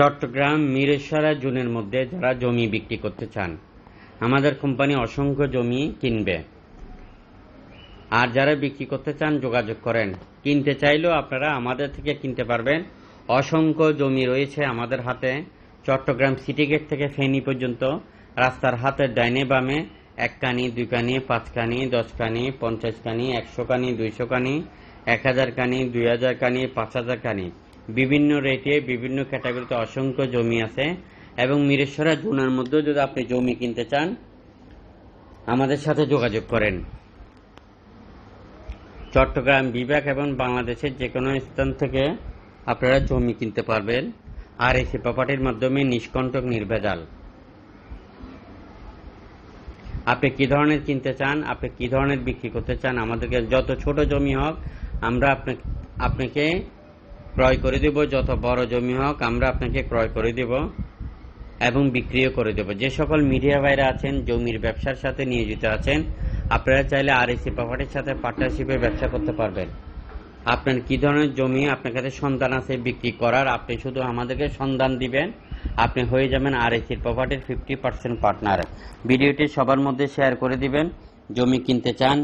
চট্টগ্রাম, মিরেশ্বরা জুনের মধ্যে যারা জমি বিক্রি করতে চান। আমাদের কোম্পানি অসংখ্য জমি কিনবে। আর যারা বিক্রি করতে চান, যোগাযোগ করেন। কিনতে চাইলেও আপনারা আমাদের থেকে কিনতে পারবেন। অসংখ্য জমি রয়েছে আমাদের হাতে। চট্টগ্রাম সিটি গেট থেকে ফেনী পর্যন্ত। রাস্তার হাতের ডাইনে বামে এক কানি, দুই কানি, পাঁচ কানি, দশ কানি, পঞ্চাশ কানি, একশো কানি, দুইশো কানি, এক হাজার কানি, দুই হাজার কানি, পাঁচ হাজার কানি। বিভিন্ন রেটে বিভিন্ন ক্যাটাগরিতে অসংখ্য জমি আছে এবং মিরেশ্বরা জোনের মধ্যেও যদি আপনি জমি কিনতে চান, আমাদের সাথে যোগাযোগ করেন। চট্টগ্রাম বিভাগ এবং বাংলাদেশের যে কোনো স্থান থেকে আপনারা জমি কিনতে পারবেন। আর এসি প্রপার্টির মাধ্যমে নিষ্কণ্টক নির্ভেজাল। আপনি কি ধরনের কিনতে চান, আপনি কি ধরনের বিক্রি করতে চান, আমাদেরকে যত ছোট জমি হোক, আমরা আপনাকে ক্রয় করে দেব, যত বড় জমি হোক, আমরা আপনাকে ক্রয় করে দেব এবং বিক্রিও করে দেব। যে সকল মিডিয়া ভাইরা আছেন, জমির ব্যবসার সাথে নিয়োজিত আছেন, আপনারা চাইলে আর এসি প্রপার্টির সাথে পার্টনারশিপে ব্যবসা করতে পারবেন। আপনার কি ধরনের জমি আপনার কাছে সন্ধান আছে বিক্রি করার, আপনি শুধু আমাদেরকে সন্ধান দিবেন, আপনি হয়ে যাবেন আর এসির প্রপার্টির ফিফটি পার্সেন্ট পার্টনার ভিডিওটি সবার মধ্যে শেয়ার করে দিবেন। জমি কিনতে চান